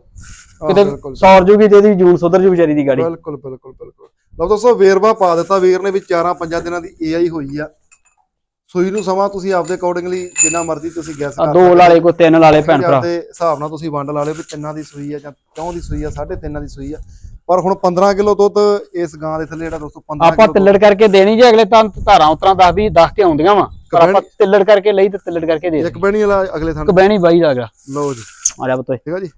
ਕਿਤੇ ਸੌਰ ਜੂਗੀ ਤੇ ਇਹਦੀ ਜੂਨ ਸੁਧਰ ਜੂ ਵਿਚਾਰੀ ਦੀ ਗਾੜੀ। ਬਿਲਕੁਲ ਬਿਲਕੁਲ ਬਿਲਕੁਲ। ਲਓ ਦੋਸਤੋ ਵੇਰਵਾ ਪਾ ਦਿੱਤਾ ਵੀਰ ਨੇ ਵੀ 4-5 ਦਿਨਾਂ ਦੀ ਏਆਈ ਹੋਈ ਆ। ਸੂਈ ਨੂੰ ਸਮਾਂ ਤੁਸੀਂ ਆਪਦੇ ਅਕੋਰਡਿੰਗਲੀ ਜਿੰਨਾ ਮਰਜ਼ੀ ਤੁਸੀਂ ਗੈਸ ਕਰ ਦੋ ਲਾਲੇ ਕੋ ਤਿੰਨ ਲਾਲੇ ਭੈਣ ਭਰਾ। ਦੇ ਹਿਸਾਬ ਨਾਲ ਤੁਸੀਂ ਵੰਡ ਲਾ ਲਿਓ ਵੀ ਤਿੰਨਾਂ ਦੀ ਸੂਈ ਆ ਜਾਂ ਕਿਉਂ ਦੀ ਸੂਈ ਆ ਸਾਢੇ ਤਿੰਨਾਂ ਦੀ ਸੂਈ ਆ। ਪਰ ਹੁਣ 15 ਕਿਲੋ ਦੁੱਧ ਇਸ ਗਾਂ ਦੇ ਥੱਲੇ ਜਿਹੜਾ ਦੋਸਤੋ 15 ਆਪਾਂ ਤਿੱਲੜ ਕਰਕੇ ਦੇਣੀ ਜੇ ਅਗਲੇ ਤਾਂ ਧਾਰਾਂ ਉਤਰਾਂ 10 20 10 ਤੇ ਆਉਂਦੀਆਂ ਵਾ। ਪਰ ਆਪਾਂ ਤਿੱਲੜ ਕਰਕੇ ਲਈ ਤੇ ਤਿੱਲੜ ਕਰਕੇ ਦੇ ਇੱਕ ਬਹਿਣੀ ਵਾਲਾ ਅਗਲੇ ਥਾਂ ਇੱਕ ਬਹਿਣੀ ਬਾਈ ਦਾ ਅਗਲਾ ਲਓ ਜੀ। ਆ ਜਾ ਬਤੋਏ ਠੀਕ ਆ ਜੀ।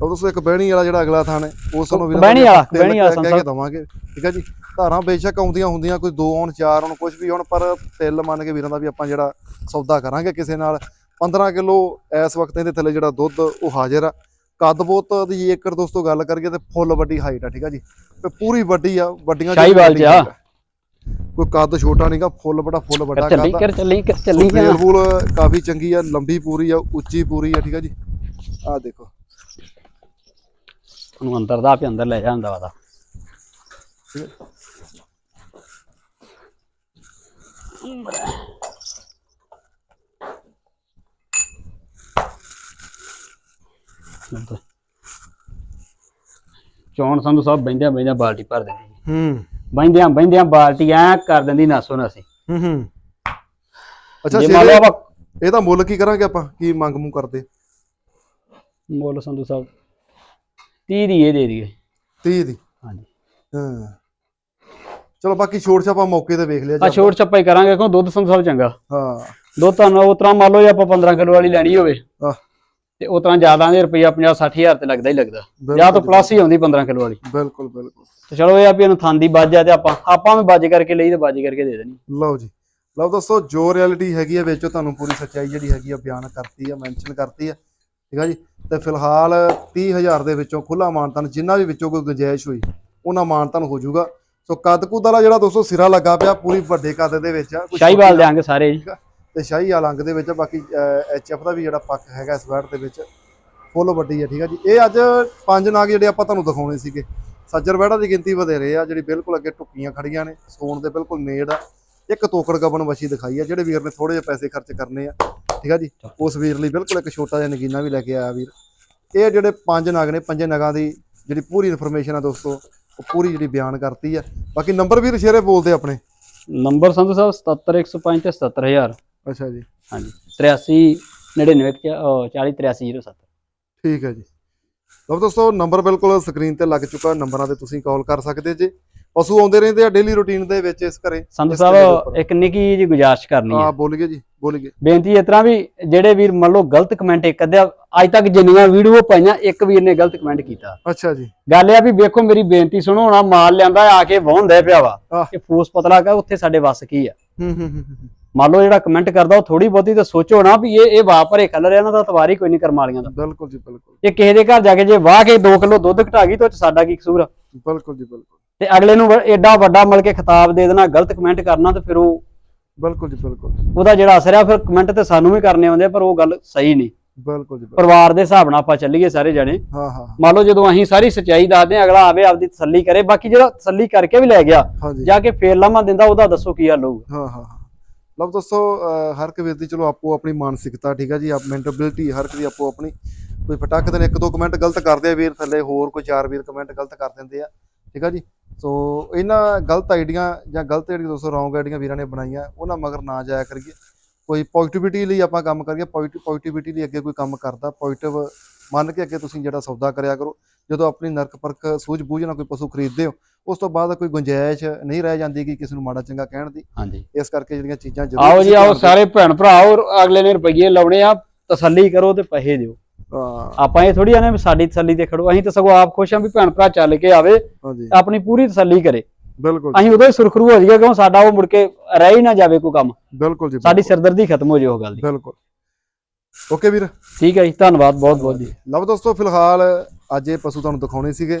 ਲਓ ਦੋਸਤੋ ਇੱਕ ਬਹਿਣੀ ਵਾਲਾ ਜਿਹੜਾ ਅਗਲਾ ਥਾਂ ਹੈ ਉਸ ਨੂੰ ਵੀ ਬਹਿਣੀ ਵਾਲਾ, ਬਹਿਣੀ ਵਾਲਾ ਸੰਸਾਰ। ਦਵਾਂਗੇ। ਠੀਕ ਆ ਜੀ। ਧਾਰਾਂ ਬੇਸ਼ੱਕ ਆਉਂਦੀਆਂ ਹੁੰਦੀਆਂ ਕੋਈ ਦੋ ਆਉਣ ਚਾਰ ਆਉਣ ਕੁਝ ਵੀ ਆਉਣ ਪਰ ਤਿਲ ਮੰਨ ਕੇ ਵੀਰਾਂ ਦਾ ਵੀ ਆਪਾਂ ਜਿਹੜਾ ਸੌਦਾ ਕਰਾਂਗੇ ਕਿਸੇ ਨਾਲ। 15 ਕਿਲੋ ਇਸ ਵਕਤ ਇਹਦੇ ਥੱਲੇ ਜਿਹੜਾ ਦੁੱਧ ਉਹ ਹਾਜ਼ਰ ਆ। ਕੱਦ ਬੋਤ ਦੀ ਜੇਕਰ ਦੋਸਤੋ ਗੱਲ ਕਰੀਏ ਤੇ ਫੁੱਲ ਵੱਡੀ ਹਾਈਟ ਆ ਠੀਕ ਆ ਜੀ। ਤੇ ਪੂਰੀ ਵੱਡੀ ਆ ਵੱਡੀਆਂ ਸ਼ਾਹੀਵਾਲ ਚ ਆ। ਕੋਈ ਕੱਦ ਛੋਟਾ ਨਹੀਂਗਾ ਫੁੱਲ ਬੜਾ ਫੁੱਲ ਵੱਡਾ ਕਰ ਚੱਲੀ ਕੱਦ ਕਰ ਚੱਲੀ ਕਰ ਚੱਲੀ ਫੇਲ ਫੂਲ ਕਾਫੀ ਚੰਗੀ ਆ ਲੰਬੀ ਪੂਰੀ ਆ ਉੱਚੀ ਪੂਰੀ ਆ ਠੀਕ ਆ ਜੀ। ਆ ਦੇਖੋ। ਨੂੰ ਅੰਦਰ ਦਾ ਆਪੇ ਅੰਦਰ ਲੈ ਜਾਂਦਾ ਵਾ ਦਾ ਠੀਕ ਹੈ। ਚੌਣ ਸੰਧੂ ਸਾਹਿਬ ਬੈਂਦਿਆਂ ਬੈਂਦਿਆਂ ਬਾਲਟੀ ਭਰ ਦਿੰਦੀ ਹੂੰ। ਬੈਂਦਿਆਂ ਬੈਂਦਿਆਂ ਬਾਲਟੀ ਐ ਕਰ ਦਿੰਦੀ ਨਾਸੋ ਨਾਸੀ ਹੂੰ ਹੂੰ। ਅੱਛਾ ਜੇ ਮੰਨ ਲਓ ਸ਼ੇਰੇ ਆਪਾਂ ਇਹਦਾ ਮੁੱਲ ਕੀ ਕਰਾਂਗੇ ਆਪਾਂ? ਕੀ ਮੰਗ ਮੂ ਕਰਦੇ? ਮੁੱਲ ਸੰਧੂ ਸਾਹਿਬ 30 ਦੀ ਇਹ ਦੇ ਦਈਏ। 30 ਦੀ? ਹਾਂਜੀ। ਹਾਂ। ਚਲੋ ਬਾਕੀ ਛੋੜ ਛਾਪਾ ਮੌਕੇ ਤੇ ਵੇਖ ਲਿਆ ਆ ਜੀ ਛੋਟ ਛੱਪਾ ਹੀ ਕਰਾਂਗੇ ਕਿਉਂ? ਦੁੱਧ ਸੰਧੂ ਸਾਹਿਬ ਚੰਗਾ। ਹਾਂ। ਦੁੱਧ ਤੁਹਾਨੂੰ ਉਸ ਤਰ੍ਹਾਂ ਮੰਨ ਲਓ ਜੇ ਆਪਾਂ 15 ਕਿਲੋ ਵਾਲੀ ਲੈਣੀ ਹੋਵੇ। ਆਹ, ਤੇ ਉਸ ਤਰ੍ਹਾਂ ਜ਼ਿਆਦਾ ਦੇ ਰੁਪਈਆ 50 60000 ਤੇ ਲੱਗਦਾ ਹੀ ਲੱਗਦਾ। ਜਾਂ ਤਾਂ ਪਲੱਸ ਹੀ ਆਉਂਦੀ 15 ਕਿਲੋ ਵਾਲੀ। ਬਿਲਕੁਲ ਬਿਲਕੁਲ। ਤੇ ਚਲੋ ਇਹ ਆ ਵੀ ਇਹਨੂੰ ਥਾਂ ਦੀ ਬਾਜ ਆ ਤੇ ਆਪਾਂ ਆਪਾਂ ਵੀ ਬਾਜ ਕਰਕੇ ਲਈ ਤੇ ਬਾਜ ਕਰਕੇ ਦੇ ਦੇਣੀ। ਲਓ ਜੀ। ਲਓ ਦੋਸਤੋ ਜੋ ਰਿਐਲਿਟੀ ਹੈਗੀ ਆ ਵਿੱਚ ਉਹ ਤੁਹਾਨੂੰ ਪੂਰੀ ਸੱਚਾਈ ਜਿਹੜੀ ਹੈਗੀ ਆ ਬਿਆਨ ਕਰਤੀ ਆ ਮੈਂਸ਼ਨ ਕਰਤੀ ਆ। ਠੀਕ ਆ ਜੀ? ਤੇ ਫਿਲਹਾਲ 30000 ਦੇ ਵਿੱਚੋਂ ਖੁੱਲਾ ਮਾਨਤਨ ਜਿੰਨਾ ਵੀ ਵਿੱਚੋਂ ਕੋਈ ਗੁੰਜਾਇਸ਼ ਹੋਈ ਉਹਨਾਂ ਮਾਨਤਨ ਹੋ ਜਾਊਗਾ। ਸੋ ਕੱਦ ਕੁੱਦ ਵਾਲਾ ਜਿਹੜਾ ਦੋਸਤੋ ਸਿਰਾ ਲੱਗਾ ਪਿਆ ਪੂਰੀ ਵੱਡੇ ਕੱਦ ਦੇ ਵਿੱਚ ਆ ਕੋਈ ਸ਼ਾਹੀਵਾਲ ਦੇਾਂਗੇ ਸਾਰੇ ਜੀ। ਤੇ ਸ਼ਾਹੀ ਆਲੰਗ ਦੇ ਵਿੱਚ ਆ, ਬਾਕੀ ਐਚਐਫ ਦਾ ਵੀ ਜਿਹੜਾ ਪੱਕ ਹੈਗਾ ਇਸ ਬੈਟ ਦੇ ਵਿੱਚ ਫੁੱਲ ਵੱਡੀ ਹੈ ਠੀਕ ਹੈ ਜੀ। ਇਹ ਅੱਜ ਪੰਜ ਨਾਗ ਜਿਹੜੇ ਆਪਾਂ ਤੁਹਾਨੂੰ ਦਿਖਾਉਣੇ ਸੀਗੇ। ਸੱਜਰ ਵੈੜਾਂ ਦੀ ਗਿਣਤੀ ਵਧੇਰੇ ਆ ਜਿਹੜੀ ਬਿਲਕੁਲ ਅੱਗੇ ਟੁੱਕੀਆਂ ਖੜੀਆਂ ਨੇ ਸੋਨ ਦੇ ਬਿਲਕੁਲ ਨੇੜ ਆ। ਇੱਕ ਤੋਕੜ ਗੱਬਣ ਵਛੀ ਦਿਖਾਈ ਆ ਜਿਹੜੇ ਵੀਰ ਨੇ ਥੋੜੇ ਜਿਹੇ ਪੈਸੇ ਖਰਚ ਕਰਨੇ ਆ ਠੀਕ ਆ ਜੀ। ਉਸ ਵੀਰ ਲਈ ਬਿਲਕੁਲ ਇੱਕ ਛੋਟਾ ਜਿਹਾ ਨਗੀਨਾ ਵੀ ਲੈ ਕੇ ਆਇਆ ਵੀਰ। ਇਹ ਜਿਹੜੇ ਪੰਜ ਨਗ ਨੇ ਪੰਜੇ ਨਗਾਂ ਦੀ ਜਿਹੜੀ ਪੂਰੀ ਇਨਫੋਰਮੇਸ਼ਨ ਆ ਦੋਸਤੋ ਉਹ ਪੂਰੀ ਜਿਹੜੀ ਬਿਆਨ ਕਰਤੀ ਆ। ਬਾਕੀ ਨੰਬਰ ਵੀਰ ਸ਼ੇਰੇ ਬੋਲਦੇ ਆਪਣੇ। ਨੰਬਰ ਸੰਧੂ ਸਾਹਿਬ 77105 ਤੇ 77000 ਅੱਛਾ ਜੀ। ਹਾਂਜੀ। 83 99 40 8307 ਠੀਕ ਹੈ ਜੀ। ਲਓ ਦੋਸਤੋ ਨੰਬਰ ਬਿਲਕੁਲ ਸਕਰੀਨ ਤੇ ਲੱਗ ਚੁੱਕਾ ਨੰਬਰਾਂ ਤੇ ਤੁਸੀਂ ਕਾਲ ਕਰ ਸਕਦੇ ਜੇ। ਪਸ਼ੂ ਆਉਂਦੇ ਰਹਿੰਦੇ ਆ ਡੇਲੀ ਰੁਟੀਨ ਦੇ ਵਿੱਚ ਇਸ ਘਰੇ ਦੇ ਸਾਹਿਬ। ਇੱਕ ਨਿੱਕੀ ਜੀ ਗੁਜ਼ਾਰਿਸ਼ ਕਰਨੀ ਹੈ। ਹਾਂ ਬੋਲੀਏ ਜੀ ਬੋਲੀਏ। ਬੇਨਤੀ ਇਸ ਤਰ੍ਹਾਂ ਵੀ ਜਿਹੜੇ ਵੀਰ ਮੰਨ ਲਓ ਗਲਤ ਕਮੈਂਟ ਇੱਕ ਅੱਧਾ ਅੱਜ ਤੱਕ ਜਿੰਨੀਆਂ ਵੀਡੀਓ ਪਾਈਆਂ ਇੱਕ ਵੀਰ ਨੇ ਗਲਤ ਕਮੈਂਟ ਕੀਤਾ। ਅੱਛਾ ਜੀ। ਗੱਲ ਇਹ ਆ ਵੀ ਵੇਖੋ ਮੇਰੀ ਬੇਨਤੀ ਸੁਣੋ ਹੁਣ ਮਾਲ ਲਿਆਂਦਾ ਆ ਕੇ ਵਾਹੁੰਦਾ ਪਿਆ ਵਾ। ਕਿ ਫੂਸ ਪਤਲਾ ਕਾ ਉੱਥੇ ਸਾਡੇ ਵੱਸ ਕੀ ਆ। ਹੂੰ ਹੂੰ, ਹੂੰ। ਮੰਨ ਲਓ ਜਿਹੜਾ ਕਮੈਂਟ ਕਰਦਾ ਉਹ ਥੋੜੀ ਬਹੁਤੀ ਤਾਂ ਸੋਚੋ ਨਾ ਵੀ ਇਹ ਇਹ ਵਾਹ ਭਰੇ ਕਲਰ ਇਹਨਾਂ ਦਾ ਤਵਾਰੀ ਕੋਈ ਨਹੀਂ ਕਰਮਾਲੀਆਂ ਦਾ। ਬਿਲਕੁਲ ਜੀ ਬਿਲਕੁਲ। ਇਹ ਕਿਸੇ ਦੇ ਘਰ ਜਾ ਕੇ ਜੇ ਵਾਹ ਕੇ 2 ਕਿਲੋ ਦੁੱਧ ਘਟਾ ਗਈ ਤਾਂ ਉਹ 'ਚ ਸਾਡਾ ਕੀ ਕਸੂਰ ਆ? ਬਿਲਕੁਲ ਜੀ ਬਿਲਕੁਲ। ਤੇ ਅਗਲੇ ਨੂੰ ਵ- ਐਡਾ ਵੱਡਾ ਮਿਲ ਕੇ ਖਿਤਾਬ ਦੇ ਦੇਣਾ ਗਲਤ ਕਮੈਂਟ ਕਰਨਾ ਤੇ ਫਿਰ ਉਹ ਬਿਲਕੁਲ ਜੀ ਬਿਲਕੁਲ। ਉਹਦਾ ਜਿਹੜਾ ਅਸਰ ਆ ਫਿਰ ਕਮੈਂਟ ਤੇ ਸਾਨੂੰ ਵੀ ਕਰਨੇ ਆਉਂਦੇ ਆ, ਪਰ ਉਹ ਗੱਲ ਸਹੀ ਨਹੀਂ। ਬਿਲਕੁਲ ਜੀ ਬਿਲਕੁਲ। ਪਰਿਵਾਰ ਦੇ ਹਿਸਾਬ ਨਾਲ ਆਪਾਂ ਚੱਲੀਏ ਸਾਰੇ ਜਣੇ। ਹਾਂ ਹਾਂ ਮੰਨ ਲਓ ਜਦੋਂ ਅਸੀਂ ਸਾਰੀ ਸੱਚਾਈ ਦੱਸਦੇ ਹਾਂ ਅਗਲਾ ਆਵੇ ਆਪਦੀ ਤਸੱਲੀ ਕਰੇ ਬਾਕੀ ਜਿਹੜਾ ਤਸੱਲੀ ਕਰਕੇ ਵੀ ਲੈ ਗਿਆ ਜੀ ਜਾ ਕੇ ਫੇਰ ਲਾਮਾ ਦਿੰਦਾ ਉਹਦਾ ਦੱਸੋ ਕੀ ਹੱਲ ਹੋਊਗਾ। ਹਾਂ ਹਾਂ ਹਾਂ। ਲਓ ਦੋਸਤੋ ਹਰ ਇੱਕ ਵੀਰ ਦੀ ਚਲੋ ਆਪੋ ਆਪਣੀ ਮਾਨਸਿਕਤਾ, ਠੀਕ ਹੈ ਜੀ, ਆਪ ਮੈਂਟੇਬਿਲਿਟੀ ਹਰ ਇੱਕ ਦੀ ਆਪੋ ਆਪਣੀ। ਕੋਈ ਫਟਕ ਦੇ ਇੱਕ ਦੋ ਕਮੈਂਟ ਗਲਤ ਕਰਦੇ ਆ ਵੀਰ, ਥੱਲੇ ਹੋਰ ਕੋਈ ਚਾਰ ਵੀਰ ਕਮੈਂਟ ਗਲਤ ਕਰ ਦਿੰਦੇ ਆ, ਠੀਕ ਹੈ ਜੀ? ਸੋ, ਇਹਨਾਂ ਗਲਤ ਆਈਡੀਆਂ ਜਾਂ ਗਲਤ ਜਿਹੜੀਆਂ ਦੋਸਤੋ ਰੌਂਗ ਆਈਡੀਆਂ ਵੀਰਾਂ ਨੇ ਬਣਾਈਆਂ, ਉਹਨਾਂ ਮਗਰ ਨਾ ਜਾਇਆ ਕਰੀਏ। ਕੋਈ ਪੋਜ਼ਿਟਿਵਿਟੀ ਲਈ ਆਪਾਂ ਕੰਮ ਕਰੀਏ ਪੋਜ਼ਿਟਿਵਿਟੀ ਲਈ ਅੱਗੇ ਕੋਈ ਕੰਮ ਕਰਦਾ ਪੋਜ਼ਿਟਿਵ ਮੰਨ ਕੇ ਅੱਗੇ ਤੁਸੀਂ ਜਿਹੜਾ ਸੌਦਾ ਕਰਿਆ ਕਰੋ, ਜਦੋਂ ਆਪਣੀ ਨਰਕ ਪਰਖ ਸੂਝ-ਬੂਝ ਨਾਲ ਕੋਈ ਪਸ਼ੂ ਖਰੀਦਦੇ ਹੋ ਉਸ ਤੋਂ ਬਾਅਦ ਕੋਈ ਗੁੰਜਾਇਸ਼ ਨਹੀਂ ਰਹਿ ਜਾਂਦੀ ਕਿ ਕਿਸੇ ਨੂੰ ਮਾੜਾ ਚੰਗਾ ਕਹਿਣ ਦੀ। ਹਾਂਜੀ। ਇਸ ਕਰਕੇ ਜਿਹੜੀਆਂ ਚੀਜ਼ਾਂ ਜ਼ਰੂਰ ਆਓ ਜੀ ਆਓ ਸਾਰੇ ਭੈਣ ਭਰਾ ਔਰ ਅਗਲੇ ਨੇ ਰੁਪਈਏ ਲਾਉਣੇ ਆ ਤਸੱਲੀ ਕਰੋ ਤੇ ਪੈਸੇ ਦਿਓ। ਆਪਾਂ ਇਹ ਥੋੜੀ ਆਨੇ ਸਾਡੀ ਤਸੱਲੀ ਤੇ ਖੜੋ ਅਸੀਂ ਤਾਂ ਸਗੋਂ ਆਪ ਖੁਸ਼ ਆ ਵੀ ਭੈਣ ਭਰਾ ਚੱਲ ਕੇ ਆਵੇ ਆਪਣੀ ਪੂਰੀ ਤਸੱਲੀ ਕਰੇ। ਬਿਲਕੁਲ ਅਸੀਂ ਉਦੋਂ ਹੀ ਸੁਰਖਰੂ ਹੋ ਜਾਈਏ ਕਿਉਂ ਸਾਡਾ ਉਹ ਮੁੜ ਕੇ ਰਹਿ ਹੀ ਨਾ ਜਾਵੇ ਕੋਈ ਕੰਮ। ਬਿਲਕੁਲ ਜੀ ਸਾਡੀ ਸਿਰਦਰਦੀ ਖਤਮ ਹੋ ਜਾਏ ਉਹ ਗੱਲ ਦੀ। ਬਿਲਕੁਲ। ਓਕੇ ਵੀਰ। ਠੀਕ ਹੈ ਜੀ ਧੰਨਵਾਦ ਬਹੁਤ ਬਹੁਤ ਜੀ। ਲਓ ਦੋਸਤੋ ਫਿਲਹਾਲ ਅੱਜ ਇਹ ਪਸ਼ੂ ਤੁਹਾਨੂੰ ਦਿਖਾਉਣੇ ਸੀਗੇ।